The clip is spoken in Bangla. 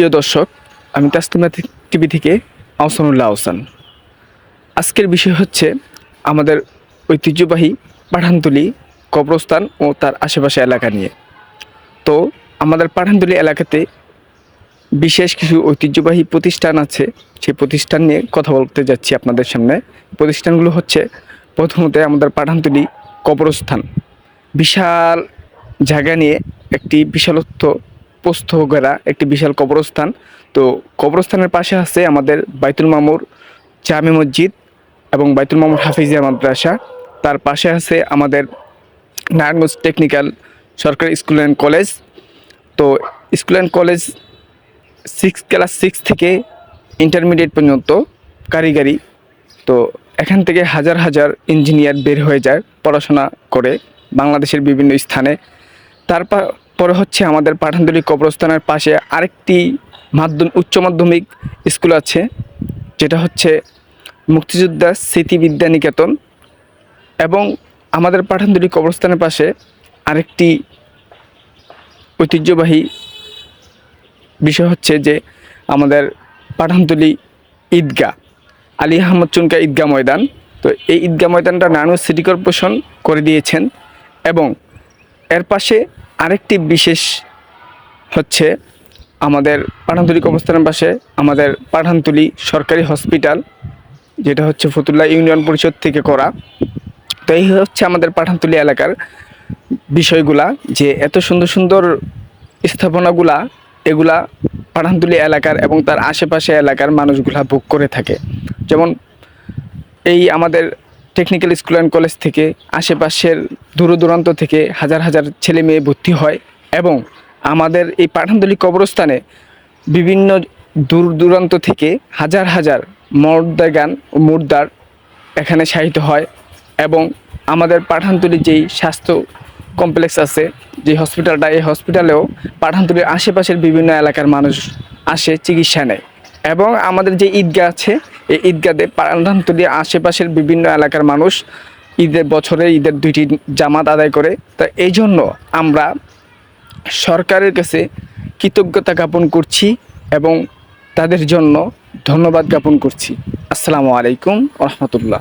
প্রিয় দর্শক, আমি তাস্তিমা টিভি থেকে আহসানুল্লাহ আহসান। আজকের বিষয় হচ্ছে আমাদের ঐতিহ্যবাহী পাঠানতলি কবরস্থান ও তার আশেপাশে এলাকা নিয়ে। তো আমাদের পাঠানতলি এলাকাতে বিশেষ কিছু ঐতিহ্যবাহী প্রতিষ্ঠান আছে, সেই প্রতিষ্ঠান নিয়ে কথা বলতে যাচ্ছি আপনাদের সামনে। প্রতিষ্ঠানগুলো হচ্ছে প্রথমত আমাদের পাঠানতলি কবরস্থান। বিশাল জায়গা নিয়ে একটি বিশালত্ব প্রস্থ গেরা একটি বিশাল কবরস্থান। তো কবরস্থানের পাশে আছে আমাদের বাইতুল মামুর জামে মসজিদ এবং বাইতুল মামুর হাফিজিয়া মাদ্রাসা। তার পাশে আছে আমাদের নারায়ণগঞ্জ টেকনিক্যাল সরকারি স্কুল অ্যান্ড কলেজ। তো school and college six class six থেকে ইন্টারমিডিয়েট পর্যন্ত কারিগরি। তো এখান থেকে হাজার হাজার ইঞ্জিনিয়ার বের হয়ে যায়, পড়াশোনা করে বাংলাদেশের বিভিন্ন স্থানে। তারপর পরে হচ্ছে আমাদের পাঠানতলি কবরস্থানের পাশে আরেকটি মাধ্যম, উচ্চ মাধ্যমিক স্কুল আছে, যেটা হচ্ছে মুক্তিযোদ্ধা স্মৃতি বিদ্যা নিকেতন এবং আমাদের পাঠানতলি কবরস্থানের পাশে আরেকটি ঐতিহ্যবাহী বিষয় হচ্ছে যে আমাদের পাঠানতলি ঈদগাহ, আলী আহমদ চুনকা ঈদগাহ ময়দান। তো এই ঈদগাহ ময়দানটা নানু সিটি কর্পোরেশন করে দিয়েছেন এবং এর পাশে আরেকটি বিশেষ হচ্ছে আমাদের পাঠানতলি কবরস্থানের পাশে আমাদের পাঠানতলি সরকারি হসপিটাল, যেটা হচ্ছে ফতুল্লা ইউনিয়ন পরিষদ থেকে করা। তো এই হচ্ছে আমাদের পাঠানতলি এলাকার বিষয়গুলা, যে এত সুন্দর সুন্দর স্থাপনাগুলা, এগুলা পাঠানতলি এলাকার এবং তার আশেপাশে এলাকার মানুষগুলা ভোগ করে থাকে। যেমন এই আমাদের টেকনিক্যাল স্কুল অ্যান্ড কলেজ থেকে, আশেপাশের দূর দূরান্ত থেকে হাজার হাজার ছেলে মেয়ে ভর্তি হয় এবং আমাদের এই পাঠানতলি কবরস্থানে বিভিন্ন দূর দূরান্ত থেকে হাজার হাজার মর্দাগান ও মুর্দার এখানে শায়িত হয় এবং আমাদের পাঠানতলি যেই স্বাস্থ্য কমপ্লেক্স আছে, যে হসপিটালটা এই হসপিটালেও পাঠানতলির আশেপাশের বিভিন্ন এলাকার মানুষ আসে, চিকিৎসা নেয় এবং আমাদের যে ঈদগাহ আছে এই ঈদগাতে দিয়ে আশেপাশের বিভিন্ন এলাকার মানুষ ঈদের বছরে ঈদের দুইটি জামাত আদায় করে। তা এই জন্য আমরা সরকারের কাছে কৃতজ্ঞতা জ্ঞাপন করছি এবং তাদের জন্য ধন্যবাদ জ্ঞাপন করছি। আসসালামু আলাইকুম রহমতুল্লাহ।